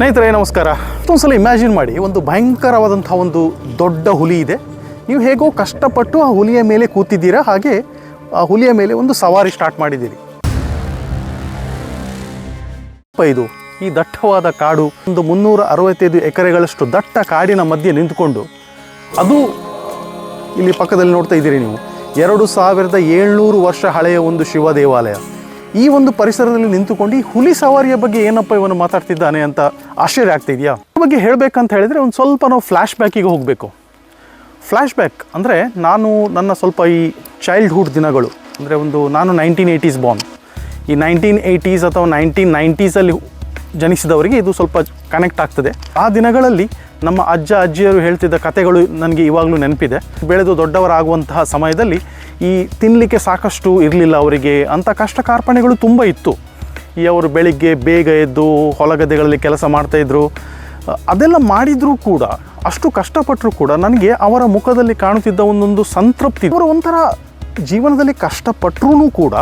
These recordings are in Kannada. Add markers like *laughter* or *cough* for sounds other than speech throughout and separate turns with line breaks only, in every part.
ಸ್ನೇಹಿತರೆ, ನಮಸ್ಕಾರ. ಸಲ ಇಮ್ಯಾಜಿನ್ ಮಾಡಿ. ಒಂದು ಭಯಂಕರವಾದಂಥ ಒಂದು ದೊಡ್ಡ ಹುಲಿ ಇದೆ. ನೀವು ಹೇಗೋ ಕಷ್ಟಪಟ್ಟು ಆ ಹುಲಿಯ ಮೇಲೆ ಕೂತಿದ್ದೀರಾ? ಹಾಗೆ ಆ ಹುಲಿಯ ಮೇಲೆ ಒಂದು ಸವಾರಿ ಸ್ಟಾರ್ಟ್ ಮಾಡಿದ್ದೀರಿ. ಇದು ಈ ದಟ್ಟವಾದ ಕಾಡು, ಒಂದು ಮುನ್ನೂರ ಅರವತ್ತೈದು ಎಕರೆಗಳಷ್ಟು ದಟ್ಟ ಕಾಡಿನ ಮಧ್ಯೆ ನಿಂತುಕೊಂಡು, ಅದು ಇಲ್ಲಿ ಪಕ್ಕದಲ್ಲಿ ನೋಡ್ತಾ ಇದ್ದೀರಿ ನೀವು. ಎರಡು ಸಾವಿರದ ಏಳ್ನೂರು ವರ್ಷ ಹಳೆಯ ಒಂದು ಶಿವ ದೇವಾಲಯ. ಈ ಒಂದು ಪರಿಸರದಲ್ಲಿ ನಿಂತುಕೊಂಡು ಈ ಹುಲಿ ಸವಾರಿಯ ಬಗ್ಗೆ ಏನಪ್ಪ ಇವನು ಮಾತಾಡ್ತಿದ್ದಾನೆ ಅಂತ ಆಶ್ಚರ್ಯ ಆಗ್ತಿದೆಯಾ ಬಗ್ಗೆ ಹೇಳಬೇಕಂತ ಹೇಳಿದರೆ ಒಂದು ಸ್ವಲ್ಪ ನಾವು ಫ್ಲ್ಯಾಶ್ ಬ್ಯಾಕಿಗೆ ಹೋಗಬೇಕು. ಫ್ಲ್ಯಾಶ್ ಬ್ಯಾಕ್ ಅಂದರೆ ನಾನು ನನ್ನ ಸ್ವಲ್ಪ ಈ ಚೈಲ್ಡ್ಹುಡ್ ದಿನಗಳು, ಅಂದರೆ ಒಂದು ನಾನು ನೈನ್ಟೀನ್ ಏಯ್ಟೀಸ್ ಬಾರ್ನ್ ಈ ನೈನ್ಟೀನ್ ಏಯ್ಟೀಸ್ ಅಥವಾ ನೈನ್ಟೀನ್ ನೈಂಟೀಸಲ್ಲಿ ಜನಿಸಿದವರಿಗೆ ಇದು ಸ್ವಲ್ಪ ಕನೆಕ್ಟ್ ಆಗ್ತದೆ. ಆ ದಿನಗಳಲ್ಲಿ ನಮ್ಮ ಅಜ್ಜ ಅಜ್ಜಿಯರು ಹೇಳ್ತಿದ್ದ ಕಥೆಗಳು ನನಗೆ ಇವಾಗಲೂ ನೆನಪಿದೆ. ಬೆಳೆದು ದೊಡ್ಡವರಾಗುವಂತಹ ಸಮಯದಲ್ಲಿ ಈ ತಿನ್ನಲಿಕ್ಕೆ ಸಾಕಷ್ಟು ಇರಲಿಲ್ಲ ಅವರಿಗೆ. ಅಂಥ ಕಷ್ಟ ಕಾರ್ಪಣೆಗಳು ತುಂಬ ಇತ್ತು. ಈ ಅವರು ಬೆಳಿಗ್ಗೆ ಬೇಗ ಎದ್ದು ಹೊಲಗದ್ದೆಗಳಲ್ಲಿ ಕೆಲಸ ಮಾಡ್ತಾಯಿದ್ರು ಅದೆಲ್ಲ ಮಾಡಿದರೂ ಕೂಡ, ಅಷ್ಟು ಕಷ್ಟಪಟ್ಟರೂ ಕೂಡ ನನಗೆ ಅವರ ಮುಖದಲ್ಲಿ ಕಾಣುತ್ತಿದ್ದ ಒಂದೊಂದು ಸಂತೃಪ್ತಿ. ಅವರು ಒಂಥರ ಜೀವನದಲ್ಲಿ ಕಷ್ಟಪಟ್ಟರೂ ಕೂಡ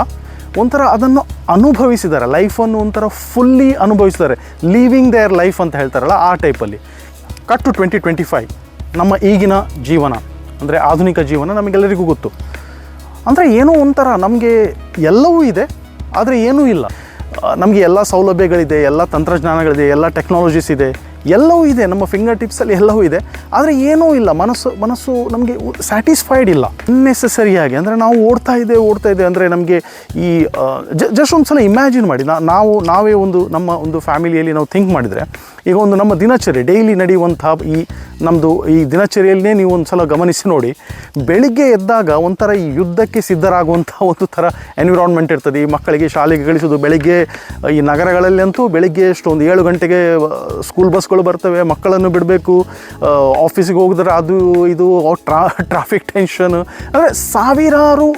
ಒಂಥರ ಅದನ್ನು ಅನುಭವಿಸಿದ್ದಾರೆ. ಲೈಫನ್ನು ಒಂಥರ ಫುಲ್ಲಿ ಅನುಭವಿಸಿದ್ದಾರೆ. ಲೀವಿಂಗ್ ದೇರ್ ಲೈಫ್ ಅಂತ ಹೇಳ್ತಾರಲ್ಲ ಆ ಟೈಪಲ್ಲಿ cut to twenty twenty five ನಮ್ಮ ಈಗಿನ ಜೀವನ, ಅಂದರೆ ಆಧುನಿಕ ಜೀವನ ನಮಗೆಲ್ಲರಿಗೂ ಗೊತ್ತು. ಅಂದರೆ ಏನೋ ಒಂಥರ ನಮಗೆ ಎಲ್ಲವೂ ಇದೆ, ಆದರೆ ಏನೂ ಇಲ್ಲ. ನಮಗೆ ಎಲ್ಲ ಸೌಲಭ್ಯಗಳಿದೆ, ಎಲ್ಲ ತಂತ್ರಜ್ಞಾನಗಳಿದೆ, ಎಲ್ಲ ಟೆಕ್ನಾಲಜೀಸ್ ಇದೆ. ಎಲ್ಲವೂ ಇದೆ, ನಮ್ಮ ಫಿಂಗರ್ ಟಿಪ್ಸಲ್ಲಿ ಎಲ್ಲವೂ ಇದೆ. ಆದರೆ ಏನೂ ಇಲ್ಲ, ಮನಸ್ಸು ಮನಸ್ಸು ನಮಗೆ ಸ್ಯಾಟಿಸ್ಫೈಡ್ ಇಲ್ಲ. ಅನ್ನೆಸೆಸರಿಯಾಗಿ ಅಂದರೆ ನಾವು ಓಡ್ತಾ ಇದೆ ಓಡ್ತಾ ಇದೆ ಅಂದರೆ ನಮಗೆ ಈ ಜಸ್ಟ್ ಒಂದು ಸಲ ಇಮ್ಯಾಜಿನ್ ಮಾಡಿ. ನಾವು, ನಾವೇ ಒಂದು ನಮ್ಮ ಒಂದು ಫ್ಯಾಮಿಲಿಯಲ್ಲಿ ನಾವು ಥಿಂಕ್ ಮಾಡಿದರೆ, ಈಗ ಒಂದು ನಮ್ಮ ದಿನಚರಿ ಡೈಲಿ ನಡೆಯುವಂಥ ಈ ನಮ್ಮದು ಈ ದಿನಚರಿಯಲ್ಲೇ ನೀವು ಒಂದು ಸಲ ಗಮನಿಸಿ ನೋಡಿ, ಬೆಳಿಗ್ಗೆ ಎದ್ದಾಗ ಒಂಥರ ಈ ಯುದ್ಧಕ್ಕೆ ಸಿದ್ಧರಾಗುವಂಥ ಒಂದು ಥರ ಎನ್ವಿರಾನ್ಮೆಂಟ್ ಇರ್ತದೆ. ಈ ಮಕ್ಕಳಿಗೆ ಶಾಲೆಗೆ ಕಳಿಸೋದು, ಬೆಳಿಗ್ಗೆ, ಈ ನಗರಗಳಲ್ಲಿ ಅಂತೂ ಬೆಳಿಗ್ಗೆ ಎಷ್ಟು ಒಂದು ಏಳು ಗಂಟೆಗೆ ಸ್ಕೂಲ್ ಬಸ್ಗಳು ಬರ್ತವೆ, ಮಕ್ಕಳನ್ನು ಬಿಡಬೇಕು ಆಫೀಸಿಗೆ ಹೋಗಿದ್ರೆ ಅದು ಇದು, ಟ್ರಾ ಟ್ರಾಫಿಕ್ ಟೆನ್ಷನ್ ಅಂದರೆ ಸಾವಿರಾರು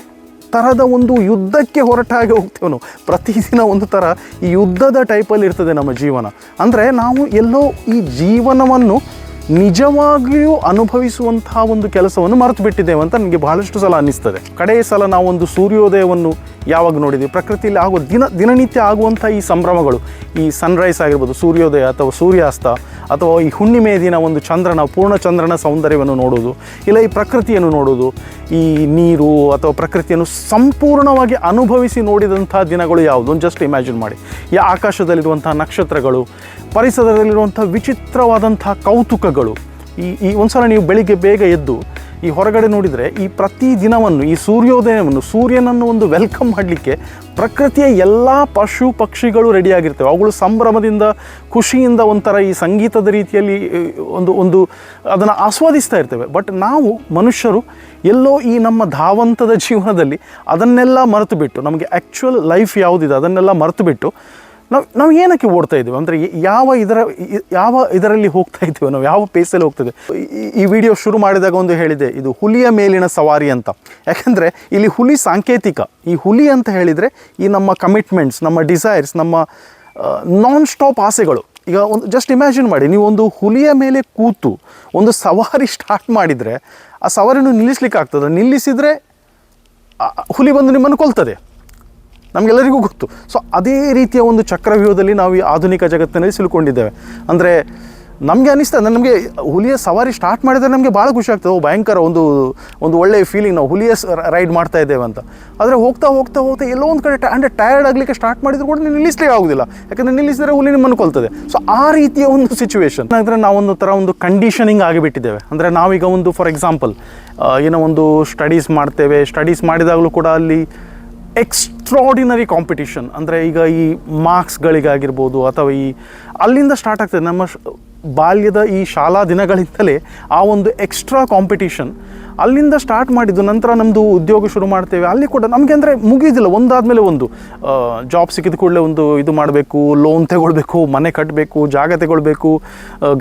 ಥರದ ಒಂದು ಯುದ್ಧಕ್ಕೆ ಹೊರಟಾಗಿ ಹೋಗ್ತೇವೆ ನಾವು ಪ್ರತಿದಿನ ಒಂದು ಥರ ಈ ಯುದ್ಧದ ಟೈಪಲ್ಲಿ ಇರ್ತದೆ ನಮ್ಮ ಜೀವನ. ಅಂದರೆ ನಾವು ಎಲ್ಲೋ ಈ ಜೀವನವನ್ನು ನಿಜವಾಗಿಯೂ ಅನುಭವಿಸುವಂತಹ ಒಂದು ಕೆಲಸವನ್ನು ಮರೆತು ಬಿಟ್ಟಿದ್ದೇವೆ ಅಂತ ನನಗೆ ಬಹಳಷ್ಟು ಸಲ ಅನ್ನಿಸ್ತದೆ. ಕಡೆಯ ಸಲ ನಾವು ಒಂದು ಸೂರ್ಯೋದಯವನ್ನು ಯಾವಾಗ ನೋಡಿದ್ದೀವಿ ಪ್ರಕೃತಿಯಲ್ಲಿ ಆಗುವ ದಿನ, ದಿನನಿತ್ಯ ಆಗುವಂಥ ಈ ಸಂಭ್ರಮಗಳು, ಈ ಸನ್ರೈಸ್ ಆಗಿರ್ಬೋದು, ಸೂರ್ಯೋದಯ ಅಥವಾ ಸೂರ್ಯಾಸ್ತ ಅಥವಾ ಈ ಹುಣ್ಣಿಮೆ ದಿನ ಒಂದು ಚಂದ್ರನ, ಪೂರ್ಣ ಚಂದ್ರನ ಸೌಂದರ್ಯವನ್ನು ನೋಡೋದು ಇಲ್ಲ ಈ ಪ್ರಕೃತಿಯನ್ನು ನೋಡೋದು ಈ ನೀರು ಅಥವಾ ಪ್ರಕೃತಿಯನ್ನು ಸಂಪೂರ್ಣವಾಗಿ ಅನುಭವಿಸಿ ನೋಡಿದಂಥ ದಿನಗಳು ಯಾವುದು? ಜಸ್ಟ್ ಇಮ್ಯಾಜಿನ್ ಮಾಡಿ. ಈ ಆಕಾಶದಲ್ಲಿರುವಂಥ ನಕ್ಷತ್ರಗಳು ಪರಿಸರದಲ್ಲಿರುವಂಥ ವಿಚಿತ್ರವಾದಂಥ ಕೌತುಕಗಳು ಈ ಈ ಒಂದ್ಸಲ ನೀವು ಬೆಳಿಗ್ಗೆ ಬೇಗ ಎದ್ದು ಈ ಹೊರಗಡೆ ನೋಡಿದರೆ ಈ ಪ್ರತಿ ದಿನವನ್ನು, ಈ ಸೂರ್ಯೋದಯವನ್ನು, ಸೂರ್ಯನನ್ನು ಒಂದು ವೆಲ್ಕಮ್ ಮಾಡಲಿಕ್ಕೆ ಪ್ರಕೃತಿಯ ಎಲ್ಲ ಪಶು ಪಕ್ಷಿಗಳು ರೆಡಿಯಾಗಿರ್ತವೆ ಅವುಗಳು ಸಂಭ್ರಮದಿಂದ, ಖುಷಿಯಿಂದ ಒಂಥರ ಈ ಸಂಗೀತದ ರೀತಿಯಲ್ಲಿ ಒಂದು ಒಂದು ಅದನ್ನು ಆಸ್ವಾದಿಸ್ತಾ ಇರ್ತೇವೆ. ಬಟ್ ನಾವು ಮನುಷ್ಯರು ಎಲ್ಲೋ ಈ ನಮ್ಮ ಧಾವಂತದ ಜೀವನದಲ್ಲಿ ಅದನ್ನೆಲ್ಲ ಮರೆತು ಬಿಟ್ಟು ನಮಗೆ ಆ್ಯಕ್ಚುಯಲ್ ಲೈಫ್ ಯಾವುದಿದೆ ಅದನ್ನೆಲ್ಲ ಮರೆತು ಬಿಟ್ಟು ನಾವು ನಾವು ಏನಕ್ಕೆ ಓಡ್ತಾ ಇದ್ದೀವಿ? ಅಂದರೆ ಯಾವ ಇದರ ಯಾವ ಇದರಲ್ಲಿ ಹೋಗ್ತಾ ಇದ್ದೀವಿ ನಾವು ಯಾವ ಪೇಸಲ್ಲಿ ಹೋಗ್ತಾ ಈ- ವಿಡಿಯೋ ಶುರು ಮಾಡಿದಾಗ ಒಂದು ಹೇಳಿದೆ, ಇದು ಹುಲಿಯ ಮೇಲಿನ ಸವಾರಿ ಅಂತ. ಯಾಕೆಂದರೆ ಇಲ್ಲಿ ಹುಲಿ ಸಾಂಕೇತಿಕ. ಈ ಹುಲಿ ಅಂತ ಹೇಳಿದರೆ ಈ ನಮ್ಮ ಕಮಿಟ್ಮೆಂಟ್ಸ್ ನಮ್ಮ ಡಿಸೈರ್ಸ್ ನಮ್ಮ ನಾನ್ ಸ್ಟಾಪ್ ಆಸೆಗಳು. ಈಗ ಒಂದು ಜಸ್ಟ್ ಇಮ್ಯಾಜಿನ್ ಮಾಡಿ, ನೀವು ಒಂದು ಹುಲಿಯ ಮೇಲೆ ಕೂತು ಒಂದು ಸವಾರಿ ಸ್ಟಾರ್ಟ್ ಮಾಡಿದರೆ, ಆ ಸವಾರಿನೂ ನಿಲ್ಲಿಸ್ಲಿಕ್ಕೆ ಆಗ್ತದೆ? ನಿಲ್ಲಿಸಿದರೆ ಹುಲಿ ಬಂದು ನಿಮ್ಮನ್ನು ಕೊಲ್ತದೆ. ನಮಗೆಲ್ಲರಿಗೂ ಗೊತ್ತು. ಸೊ ಅದೇ ರೀತಿಯ ಒಂದು ಚಕ್ರವ್ಯೂಹದಲ್ಲಿ ನಾವು ಈ ಆಧುನಿಕ ಜಗತ್ತಿನಲ್ಲಿ ಸಿಲುಕೊಂಡಿದ್ದೇವೆ. ಅಂದರೆ, ನಮಗೆ ಅನಿಸ್ತದೆ ನಮಗೆ ಹುಲಿಯ ಸವಾರಿ ಸ್ಟಾರ್ಟ್ ಮಾಡಿದರೆ ನಮಗೆ ಭಾಳ ಖುಷಿ ಆಗ್ತದೆ. ಭಯಂಕರ ಒಂದು ಒಂದು ಒಳ್ಳೆಯ ಫೀಲಿಂಗ್ ನಾವು ಹುಲಿಯ ರೈಡ್ ಮಾಡ್ತಾ ಇದ್ದೇವೆ ಅಂತ. ಆದರೆ ಹೋಗ್ತಾ ಹೋಗ್ತಾ ಹೋಗ್ತಾ ಎಲ್ಲೋ ಒಂದು ಕಡೆ ಅಂದರೆ ಟಯರ್ಡ್ ಆಗಲಿಕ್ಕೆ ಸ್ಟಾರ್ಟ್ ಮಾಡಿದ್ರು ಕೂಡ ನೀವು ನಿಲ್ಲಿಸಲಿಕ್ಕೆ ಆಗೋದಿಲ್ಲ. ಯಾಕಂದರೆ ನಿಲ್ಲಿಸಿದರೆ ಹುಲಿ ನಿಮ್ಮನ್ನು ಕೊಲ್ತದೆ. ಸೊ ಆ ರೀತಿಯ ಒಂದು ಸಿಚುವೇಶನ್ ಅಂದರೆ ನಾವೊಂದು ಥರ ಒಂದು ಕಂಡೀಷನಿಂಗ್ ಆಗಿಬಿಟ್ಟಿದ್ದೇವೆ ಅಂದರೆ ನಾವೀಗ ಒಂದು ಫಾರ್ ಎಕ್ಸಾಂಪಲ್ ಏನೋ ಒಂದು ಸ್ಟಡೀಸ್ ಮಾಡ್ತೇವೆ. ಸ್ಟಡೀಸ್ ಮಾಡಿದಾಗಲೂ ಕೂಡ ಅಲ್ಲಿ ಎಕ್ಸ್ಟ್ರಾಡಿನರಿ ಕಾಂಪಿಟಿಷನ್ ಅಂದರೆ ಈಗ ಈ ಮಾರ್ಕ್ಸ್ಗಳಿಗಾಗಿರ್ಬೋದು ಅಥವಾ ಈ ಅಲ್ಲಿಂದ ಸ್ಟಾರ್ಟ್ ಆಗ್ತದೆ. ನಮ್ಮ ಬಾಲ್ಯದ ಈ ಶಾಲಾ ದಿನಗಳಿಂದಲೇ ಆ ಒಂದು ಎಕ್ಸ್ಟ್ರಾ ಕಾಂಪಿಟಿಷನ್ ಅಲ್ಲಿಂದ ಸ್ಟಾರ್ಟ್ ಮಾಡಿದ್ದು. ನಂತರ ನಮ್ಮದು ಉದ್ಯೋಗ ಶುರು ಮಾಡ್ತೇವೆ. ಅಲ್ಲಿ ಕೂಡ ನಮಗೆ ಅಂದರೆ ಮುಗಿಯೋದಿಲ್ಲ ಒಂದಾದಮೇಲೆ ಒಂದು ಜಾಬ್ ಸಿಕ್ಕಿದ ಕೂಡಲೇ ಒಂದು ಇದು ಮಾಡಬೇಕು ಲೋನ್ ತಗೊಳ್ಬೇಕು, ಮನೆ ಕಟ್ಟಬೇಕು ಜಾಗ ತಗೊಳ್ಬೇಕು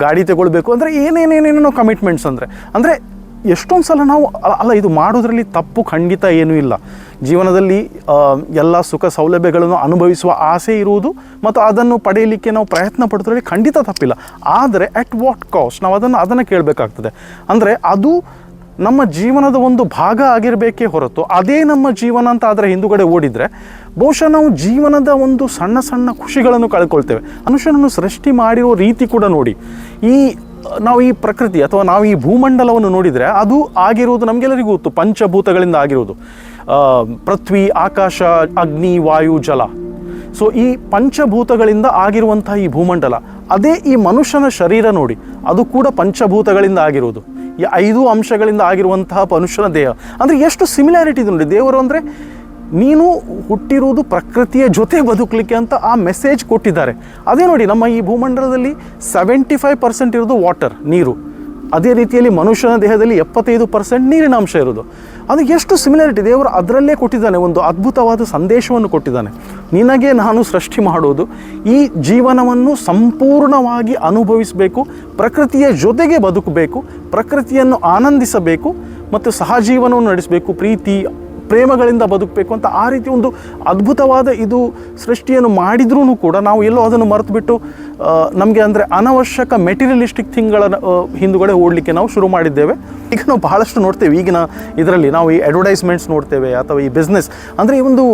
ಗಾಡಿ ತಗೊಳ್ಬೇಕು. ಅಂದರೆ ಏನೇನೇನೇನೋ ಕಮಿಟ್ಮೆಂಟ್ಸ್ ಅಂದರೆ. ಅಂದರೆ ಎಷ್ಟೊಂದು ಸಲ ನಾವು ಅಲ್ಲ, ಇದು ಮಾಡೋದ್ರಲ್ಲಿ ತಪ್ಪು ಖಂಡಿತ ಏನೂ ಇಲ್ಲ. ಜೀವನದಲ್ಲಿ ಎಲ್ಲ ಸುಖ ಸೌಲಭ್ಯಗಳನ್ನು ಅನುಭವಿಸುವ ಆಸೆ ಇರುವುದು ಮತ್ತು ಅದನ್ನು ಪಡೆಯಲಿಕ್ಕೆ ನಾವು ಪ್ರಯತ್ನ ಪಡೋದ್ರಲ್ಲಿ ಖಂಡಿತ ತಪ್ಪಿಲ್ಲ. ಆದರೆ ಅಟ್ ವಾಟ್ ಕಾಸ್ಟ್ ನಾವು ಅದನ್ನು ಅದನ್ನು ಕೇಳಬೇಕಾಗ್ತದೆ. ಅಂದರೆ, ಅದು ನಮ್ಮ ಜೀವನದ ಒಂದು ಭಾಗ ಆಗಿರಬೇಕೇ ಹೊರತು, ಅದೇ ನಮ್ಮ ಜೀವನ ಅಂತ ಅದರ ಹಿಂದುಗಡೆ ಓಡಿದರೆ, ಬಹುಶಃ ನಾವು ಜೀವನದ ಒಂದು ಸಣ್ಣ ಸಣ್ಣ ಖುಷಿಗಳನ್ನು ಕಳ್ಕೊಳ್ತೇವೆ. ಮನುಷ್ಯನನ್ನು ಸೃಷ್ಟಿ ಮಾಡಿರೋ ರೀತಿ ಕೂಡ ನೋಡಿ. ಈ ನಾವು ಈ ಪ್ರಕೃತಿ ಅಥವಾ ನಾವು ಈ ಭೂಮಂಡಲವನ್ನು ನೋಡಿದರೆ ಅದು ಆಗಿರುವುದು ನಮಗೆಲ್ಲರಿಗೂ ಗೊತ್ತು. ಪಂಚಭೂತಗಳಿಂದ ಆಗಿರುವುದು. ಪೃಥ್ವಿ, ಆಕಾಶ, ಅಗ್ನಿ, ವಾಯು, ಜಲ. ಸೊ ಈ ಪಂಚಭೂತಗಳಿಂದ ಆಗಿರುವಂತಹ ಈ ಭೂಮಂಡಲ, ಅದೇ ಈ ಮನುಷ್ಯನ ಶರೀರ ನೋಡಿ, ಅದು ಕೂಡ ಪಂಚಭೂತಗಳಿಂದ ಆಗಿರುವುದು. ಈ ಐದು ಅಂಶಗಳಿಂದ ಆಗಿರುವಂತಹ ಮನುಷ್ಯನ ದೇಹ. ಅಂದರೆ ಎಷ್ಟು ಸಿಮಿಲಾರಿಟಿ ಇದೆ ನೋಡಿ, ದೇವರು ಅಂದರೆ ನೀನು ಹುಟ್ಟಿರುವುದು ಪ್ರಕೃತಿಯ ಜೊತೆ ಬದುಕಲಿಕ್ಕೆ ಅಂತ ಆ ಮೆಸೇಜ್ ಕೊಟ್ಟಿದ್ದಾರೆ. ಅದೇ ನೋಡಿ, ನಮ್ಮ ಈ ಭೂಮಂಡಲದಲ್ಲಿ ಸೆವೆಂಟಿ ಫೈವ್ ಪರ್ಸೆಂಟ್ ಇರೋದು ವಾಟರ್ ನೀರು. ಅದೇ ರೀತಿಯಲ್ಲಿ ಮನುಷ್ಯನ ದೇಹದಲ್ಲಿ ಎಪ್ಪತ್ತೈದು ಪರ್ಸೆಂಟ್ ನೀರಿನ ಅಂಶ ಇರೋದು ಅದು ಎಷ್ಟು ಸಿಮಿಲಾರಿಟಿ ದೇವರು ಅದರಲ್ಲೇ ಕೊಟ್ಟಿದ್ದಾನೆ, ಒಂದು ಅದ್ಭುತವಾದ ಸಂದೇಶವನ್ನು ಕೊಟ್ಟಿದ್ದಾನೆ. ನಿನಗೆ ನಾನು ಸೃಷ್ಟಿ ಮಾಡೋದು ಈ ಜೀವನವನ್ನು ಸಂಪೂರ್ಣವಾಗಿ ಅನುಭವಿಸಬೇಕು, ಪ್ರಕೃತಿಯ ಜೊತೆಗೆ ಬದುಕಬೇಕು, ಪ್ರಕೃತಿಯನ್ನು ಆನಂದಿಸಬೇಕು, ಮತ್ತು ಸಹಜೀವನವನ್ನು ನಡೆಸಬೇಕು, ಪ್ರೀತಿ ಪ್ರೇಮಗಳಿಂದ ಬದುಕಬೇಕು ಅಂತ ಆ ರೀತಿ ಒಂದು ಅದ್ಭುತವಾದ ಇದು ಸೃಷ್ಟಿಯನ್ನು ಮಾಡಿದ್ರೂ ಕೂಡ ನಾವು ಎಲ್ಲೋ ಅದನ್ನು ಮರೆತುಬಿಟ್ಟು ನಮಗೆ ಅಂದರೆ ಅನವಶ್ಯಕ ಮೆಟೀರಿಯಲಿಸ್ಟಿಕ್ ಥಿಂಗ್ಗಳ ಹಿಂದುಗಡೆ ಓಡಲಿಕ್ಕೆ ನಾವು ಶುರು ಮಾಡಿದ್ದೇವೆ. ಈಗ ನಾವು ಬಹಳಷ್ಟು ನೋಡ್ತೇವೆ, ಈಗಿನ ಇದರಲ್ಲಿ ನಾವು ಈ ಅಡ್ವರ್ಟೈಸ್ಮೆಂಟ್ಸ್ ನೋಡ್ತೇವೆ ಅಥವಾ ಈ ಬಿಸ್ನೆಸ್ ಅಂದರೆ ಈ ಒಂದು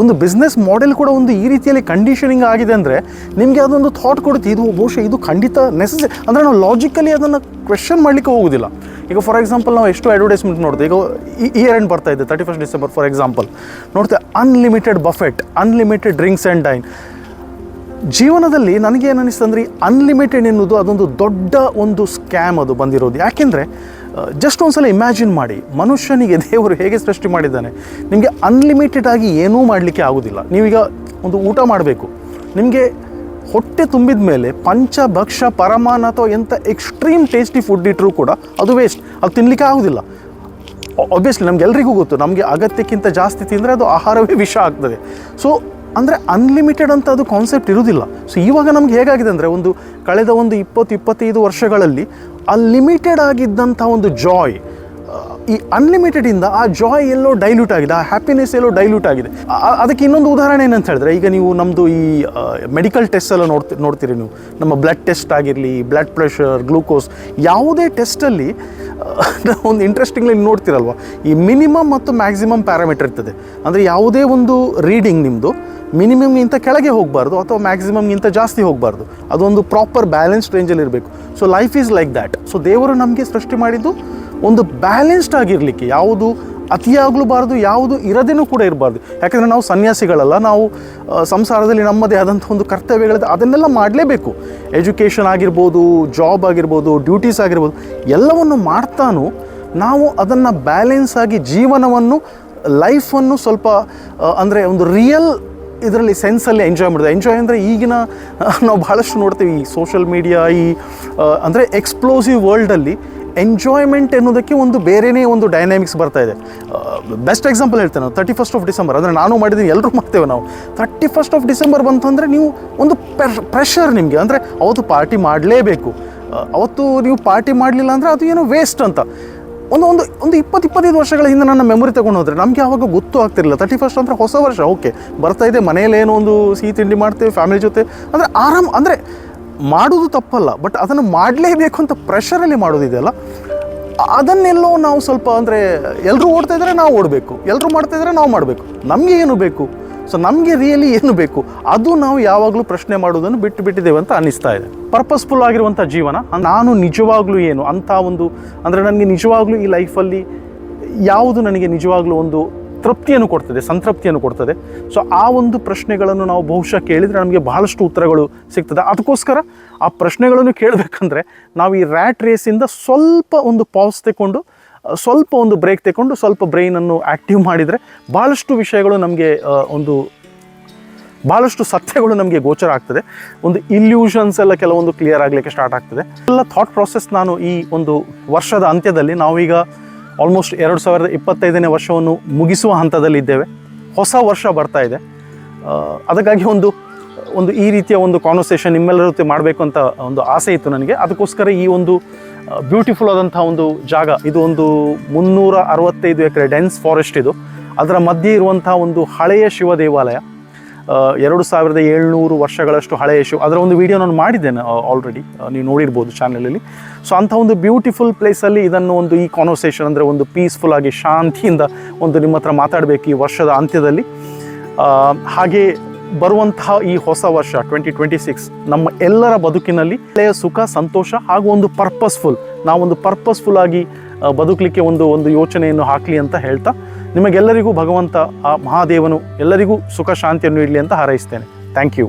ಒಂದು ಬಿಸ್ನೆಸ್ ಮಾಡೆಲ್ ಕೂಡ ಒಂದು ಈ ರೀತಿಯಲ್ಲಿ ಕಂಡೀಷನಿಂಗ್ ಆಗಿದೆ ಅಂದರೆ ನಿಮಗೆ ಅದೊಂದು ಥಾಟ್ ಕೊಡುತ್ತೆ, ಇದು ಬಹುಶಃ ಇದು ಖಂಡಿತ ನೆಸೆಸರಿ ಅಂದರೆ ನಾವು ಲಾಜಿಕಲಿ ಅದನ್ನು ಕ್ವೆಶನ್ ಮಾಡಲಿಕ್ಕೆ ಹೋಗೋದಿಲ್ಲ ಈಗ ಫಾರ್ ಎಕ್ಸಾಂಪಲ್ ನಾವು ಎಷ್ಟು ಅಡ್ವರ್ಟೈಸ್ಮೆಂಟ್ ನೋಡ್ದೆ ಈಗ ಈ ಇಯರ್ ಎಂಡ್ ಬರ್ತಾ ಇದೆ thirty first December for example ನೋಡ್ತೇವೆ unlimited buffet unlimited drinks and dine ಜೀವನದಲ್ಲಿ ನನಗೇನು ಅನಿಸ್ತು ಅಂದರೆ ಅನ್ಲಿಮಿಟೆಡ್ ಎನ್ನುವುದು ಅದೊಂದು ದೊಡ್ಡ ಒಂದು ಸ್ಕ್ಯಾಮ್ ಅದು ಬಂದಿರೋದು. ಯಾಕೆಂದರೆ ಜಸ್ಟ್ ಒಂದ್ಸಲ ಇಮ್ಯಾಜಿನ್ ಮಾಡಿ, ಮನುಷ್ಯನಿಗೆ ದೇವರು ಹೇಗೆ ಸೃಷ್ಟಿ ಮಾಡಿದ್ದಾನೆ, ನಿಮಗೆ ಅನ್ಲಿಮಿಟೆಡ್ ಆಗಿ ಏನೂ ಮಾಡಲಿಕ್ಕೆ ಆಗೋದಿಲ್ಲ. ನೀವೀಗ ಒಂದು ಊಟ ಮಾಡಬೇಕು, ನಿಮಗೆ ಹೊಟ್ಟೆ ತುಂಬಿದ ಮೇಲೆ ಪಂಚಭಕ್ಷ ಪರಮಾನ ಅಥವಾ ಎಂಥ ಎಕ್ಸ್ಟ್ರೀಮ್ ಟೇಸ್ಟಿ ಫುಡ್ ಇಟ್ಟರೂ ಕೂಡ ಅದು ವೇಸ್ಟ್ ಅದು ತಿನ್ನಲಿಕ್ಕೆ ಆಗೋದಿಲ್ಲ. ಒಬ್ವಿಯಸ್ಲಿ ನಮಗೆಲ್ರಿಗೂ ಗೊತ್ತು. ನಮಗೆ ಅಗತ್ಯಕ್ಕಿಂತ ಜಾಸ್ತಿ ತಿಂದರೆ ಅದು ಆಹಾರವೇ ವಿಷ ಆಗ್ತದೆ. ಸೊ ಅಂದರೆ ಅನ್ಲಿಮಿಟೆಡ್ ಅಂತ ಅದು ಕಾನ್ಸೆಪ್ಟ್ ಇರುವುದಿಲ್ಲ ಸೊ ಇವಾಗ ನಮ್ಗೆ ಹೇಗಾಗಿದೆ ಅಂದರೆ ಒಂದು ಕಳೆದ ಒಂದು ಇಪ್ಪತ್ತು, ಇಪ್ಪತ್ತೈದು ವರ್ಷಗಳಲ್ಲಿ ಅನ್ಲಿಮಿಟೆಡ್ ಲಿಮಿಟೆಡ್ ಆಗಿದ್ದಂಥ ಒಂದು ಜಾಯ್ ಈ ಅನ್ಲಿಮಿಟೆಡಿಂದ ಆ ಜಾಯ್ ಎಲ್ಲೋ ಡೈಲ್ಯೂಟ್ ಆಗಿದೆ, ಆ ಹ್ಯಾಪಿನೆಸ್ ಎಲ್ಲೋ ಡೈಲ್ಯೂಟ್ ಆಗಿದೆ. ಅದಕ್ಕೆ ಇನ್ನೊಂದು ಉದಾಹರಣೆ ಏನಂತ ಹೇಳಿದ್ರೆ, ಈಗ ನೀವು ನಮ್ಮದು ಈ ಮೆಡಿಕಲ್ ಟೆಸ್ಟ್ ಎಲ್ಲ ನೋಡ್ತಿ, ನೋಡ್ತೀರಿ ನೀವು. ನಮ್ಮ ಬ್ಲಡ್ ಟೆಸ್ಟ್ ಆಗಿರಲಿ ಬ್ಲಡ್ ಪ್ರೆಷರ್ ಗ್ಲೂಕೋಸ್ ಯಾವುದೇ ಟೆಸ್ಟಲ್ಲಿ *laughs* ಒಂದು ಇಂಟ್ರೆಸ್ಟಿಂಗ್ಲಿ ನೋಡ್ತಿರಲ್ವ? ಈ ಮಿನಿಮಮ್ ಮತ್ತು ಮ್ಯಾಕ್ಸಿಮಮ್ ಪ್ಯಾರಾಮೀಟರ್ ಇರ್ತದೆ. ಅಂದರೆ ಯಾವುದೇ ಒಂದು ರೀಡಿಂಗ್ ನಿಮ್ಮದು ಮಿನಿಮಮ್ಗಿಂತ ಕೆಳಗೆ ಹೋಗಬಾರ್ದು ಅಥವಾ ಮ್ಯಾಕ್ಸಿಮಮ್ಗಿಂತ ಜಾಸ್ತಿ ಹೋಗಬಾರ್ದು. ಅದೊಂದು ಪ್ರಾಪರ್ ಬ್ಯಾಲೆನ್ಸ್ಡ್ ರೇಂಜಲ್ಲಿ ಇರಬೇಕು. So life is like that so ದೇವರು ನಮಗೆ ಸೃಷ್ಟಿ ಮಾಡಿದ್ದು ಒಂದು ಬ್ಯಾಲೆನ್ಸ್ಡ್ ಆಗಿರಲಿಕ್ಕೆ ಯಾವುದು ಅತಿಯಾಗಲೂಬಾರ್ದು ಯಾವುದು ಇರದೇನೂ ಕೂಡ ಇರಬಾರ್ದು. ಯಾಕಂದರೆ ನಾವು ಸನ್ಯಾಸಿಗಳಲ್ಲ, ನಾವು ಸಂಸಾರದಲ್ಲಿ ನಮ್ಮದೇ ಆದಂಥ ಒಂದು ಕರ್ತವ್ಯಗಳಿದೆ, ಅದನ್ನೆಲ್ಲ ಮಾಡಲೇಬೇಕು. ಎಜುಕೇಷನ್ ಆಗಿರ್ಬೋದು ಜಾಬ್ ಆಗಿರ್ಬೋದು ಡ್ಯೂಟೀಸ್ ಆಗಿರ್ಬೋದು, ಎಲ್ಲವನ್ನು ಮಾಡ್ತಾನೂ ನಾವು ಅದನ್ನು ಬ್ಯಾಲೆನ್ಸ್ ಆಗಿ ಜೀವನವನ್ನು ಲೈಫನ್ನು ಸ್ವಲ್ಪ ಅಂದರೆ ಒಂದು ರಿಯಲ್ ಇದರಲ್ಲಿ ಸೆನ್ಸಲ್ಲಿ ಎಂಜಾಯ್ ಮಾಡಿದೆ. ಎಂಜಾಯ್ ಅಂದರೆ ಈಗಿನ ನಾವು ಭಾಳಷ್ಟು ನೋಡ್ತೀವಿ ಈ ಸೋಷಲ್ ಮೀಡಿಯಾ ಈ ಅಂದರೆ ಎಕ್ಸ್ಪ್ಲೋಸಿವ್ ವರ್ಲ್ಡಲ್ಲಿ ಎಂಜಾಯ್ಮೆಂಟ್ ಎನ್ನುವುದಕ್ಕೆ ಒಂದು ಬೇರೆಯೇ ಒಂದು ಡೈನಾಮಿಕ್ಸ್ ಬರ್ತಾ ಇದೆ. ಬೆಸ್ಟ್ ಎಕ್ಸಾಂಪಲ್ ಹೇಳ್ತೇನೆ. ನಾವು ತರ್ಟಿ ಫಸ್ಟ್ ಆಫ್ ಡಿಸೆಂಬರ್ ಅಂದರೆ ನಾನು ಮಾಡಿದ್ದೀನಿ ಎಲ್ಲರೂ ಮಾಡ್ತೇವೆ ನಾವು. ತರ್ಟಿ ಫಸ್ಟ್ ಆಫ್ ಡಿಸೆಂಬರ್ ಬಂತಂದರೆ ನೀವು ಒಂದು ಪ್ರೆಷರ್ ನಿಮಗೆ. ಅಂದರೆ ಅವತ್ತು ಪಾರ್ಟಿ ಮಾಡಲೇಬೇಕು. ಅವತ್ತು ನೀವು ಪಾರ್ಟಿ ಮಾಡಲಿಲ್ಲ ಅಂದರೆ ಅದು ಏನೋ ವೇಸ್ಟ್ ಅಂತ. ಒಂದು ಒಂದು ಒಂದು ಇಪ್ಪತ್ತು, ಇಪ್ಪತ್ತೈದು ವರ್ಷಗಳ ಹಿಂದೆ ನನ್ನ ಮೆಮೊರಿ ತಗೊಂಡು ಹೋದರೆ ನಮಗೆ ಆವಾಗ ಗೊತ್ತು ಆಗ್ತಿರಲಿಲ್ಲ. ತರ್ಟಿ ಫಸ್ಟ್ ಅಂದರೆ ಹೊಸ ವರ್ಷ ಓಕೆ ಬರ್ತಾ ಇದೆ ಮನೇಲಿ ಏನೋ ಒಂದು ಸಿಹಿ ತಿಂಡಿ ಮಾಡ್ತೇವೆ ಫ್ಯಾಮಿಲಿ ಜೊತೆ. ಅಂದರೆ ಆರಾಮ್, ಅಂದರೆ ಮಾಡೋದು ತಪ್ಪಲ್ಲ ಬಟ್ ಅದನ್ನು ಮಾಡಲೇಬೇಕು ಅಂತ ಪ್ರೆಷರಲ್ಲಿ ಮಾಡೋದಿದೆಯಲ್ಲ ಅದನ್ನೆಲ್ಲೋ ನಾವು ಸ್ವಲ್ಪ ಅಂದರೆ ಎಲ್ಲರೂ ಓಡ್ತಾ ಇದ್ದರೆ ನಾವು ಓಡಬೇಕು ಎಲ್ಲರೂ ಮಾಡ್ತಾ ಇದ್ದರೆ ನಾವು ಮಾಡಬೇಕು, ನಮಗೆ ಏನು ಬೇಕು? ಸೊ ನಮಗೆ ರಿಯಲಿ ಏನು ಬೇಕು? ಅದು ನಾವು ಯಾವಾಗಲೂ ಪ್ರಶ್ನೆ ಮಾಡೋದನ್ನು ಬಿಟ್ಟು ಬಿಟ್ಟಿದ್ದೇವೆ ಅಂತ ಅನ್ನಿಸ್ತಾ ಇದೆ. ಪರ್ಪಸ್ಫುಲ್ ಆಗಿರುವಂಥ ಜೀವನ, ನಾನು ನಿಜವಾಗ್ಲೂ ಏನು, ಅಂಥ ಒಂದು, ಅಂದರೆ ನನಗೆ ನಿಜವಾಗ್ಲೂ ಈ ಲೈಫಲ್ಲಿ ಯಾವುದು ನನಗೆ ನಿಜವಾಗ್ಲೂ ಒಂದು ತೃಪ್ತಿಯನ್ನು ಕೊಡ್ತದೆ, ಸಂತೃಪ್ತಿಯನ್ನು ಕೊಡ್ತದೆ. ಸೊ ಆ ಒಂದು ಪ್ರಶ್ನೆಗಳನ್ನು ನಾವು ಬಹುಶಃ ಕೇಳಿದರೆ ನಮಗೆ ಬಹಳಷ್ಟು ಉತ್ತರಗಳು ಸಿಗ್ತದೆ. ಅದಕ್ಕೋಸ್ಕರ ಆ ಪ್ರಶ್ನೆಗಳನ್ನು ಕೇಳಬೇಕಂದ್ರೆ ನಾವು ಈ ರ್ಯಾಟ್ ರೇಸಿಂದ ಸ್ವಲ್ಪ ಒಂದು ಪಾಸ್ ತಗೊಂಡು ಸ್ವಲ್ಪ ಒಂದು ಬ್ರೇಕ್ ತಗೊಂಡು ಸ್ವಲ್ಪ ಬ್ರೈನನ್ನು ಆ್ಯಕ್ಟಿವ್ ಮಾಡಿದರೆ ಭಾಳಷ್ಟು ವಿಷಯಗಳು ನಮಗೆ ಒಂದು ಭಾಳಷ್ಟು ಸತ್ಯಗಳು ನಮಗೆ ಗೋಚರ ಆಗ್ತದೆ. ಒಂದು ಇಲ್ಯೂಷನ್ಸ್ ಎಲ್ಲ ಕೆಲವೊಂದು ಕ್ಲಿಯರ್ ಆಗಲಿಕ್ಕೆ ಸ್ಟಾರ್ಟ್ ಆಗ್ತದೆ. ಎಲ್ಲ ಥಾಟ್ ಪ್ರಾಸೆಸ್ ನಾನು ಈ ಒಂದು ವರ್ಷದ ಅಂತ್ಯದಲ್ಲಿ ನಾವೀಗ ಆಲ್ಮೋಸ್ಟ್ ಎರಡು ಸಾವಿರದ ಇಪ್ಪತ್ತೈದನೇ ವರ್ಷವನ್ನು ಮುಗಿಸುವ ಹಂತದಲ್ಲಿ ಇದ್ದೇವೆ. ಹೊಸ ವರ್ಷ ಬರ್ತಾ ಇದೆ. ಅದಕ್ಕಾಗಿ ಒಂದು ಒಂದು ಈ ರೀತಿಯ ಒಂದು ಕಾನ್ವರ್ಸೇಷನ್ ನಿಮ್ಮೆಲ್ಲರ ಜೊತೆ ಮಾಡಬೇಕು ಅಂತ ಒಂದು ಆಸೆ ಇತ್ತು ನನಗೆ. ಅದಕ್ಕೋಸ್ಕರ ಈ ಒಂದು ಬ್ಯೂಟಿಫುಲ್ ಆದಂಥ ಒಂದು ಜಾಗ, ಇದು ಒಂದು ಮುನ್ನೂರ ಅರವತ್ತೈದು ಎಕರೆ ಡೆನ್ಸ್ ಫಾರೆಸ್ಟ್ ಇದು. ಅದರ ಮಧ್ಯೆ ಇರುವಂಥ ಒಂದು ಹಳೆಯ ಶಿವ ದೇವಾಲಯ ಎರಡು ಸಾವಿರದ ಏಳ್ನೂರು ವರ್ಷಗಳಷ್ಟು ಹಳೆಯ ಶಿವ ಅದರ ಒಂದು ವಿಡಿಯೋ ನಾನು ಮಾಡಿದ್ದೇನೆ ಆಲ್ರೆಡಿ ನೀವು ನೋಡಿರ್ಬೋದು ಚಾನಲಲ್ಲಿ ಸೊ ಅಂಥ ಒಂದು ಬ್ಯೂಟಿಫುಲ್ ಪ್ಲೇಸಲ್ಲಿ ಇದನ್ನು ಒಂದು ಈ ಕಾನ್ವರ್ಸೇಷನ್ ಅಂದರೆ ಒಂದು ಪೀಸ್ಫುಲ್ ಆಗಿ ಶಾಂತಿಯಿಂದ ಒಂದು ನಿಮ್ಮ ಹತ್ರ ಮಾತಾಡಬೇಕು ಈ ವರ್ಷದ ಅಂತ್ಯದಲ್ಲಿ. ಹಾಗೆ ಬರುವಂತಹ ಈ ಹೊಸ ವರ್ಷ ಟ್ವೆಂಟಿ ಟ್ವೆಂಟಿ ಸಿಕ್ಸ್ ನಮ್ಮ ಎಲ್ಲರ ಬದುಕಿನಲ್ಲಿ ಒಳ್ಳೆಯ ಸುಖ, ಸಂತೋಷ ಹಾಗೂ ಒಂದು ಪರ್ಪಸ್ಫುಲ್ ನಾವೊಂದು ಪರ್ಪಸ್ಫುಲ್ ಆಗಿ ಬದುಕಲಿಕ್ಕೆ ಒಂದು ಒಂದು ಯೋಚನೆಯನ್ನು ಹಾಕಲಿ ಅಂತ ಹೇಳ್ತಾ ನಿಮಗೆಲ್ಲರಿಗೂ ಭಗವಂತ ಆ ಮಹಾದೇವನು ಎಲ್ಲರಿಗೂ ಸುಖ ಶಾಂತಿಯನ್ನು ನೀಡಲಿ ಅಂತ ಹಾರೈಸ್ತೇನೆ. Thank you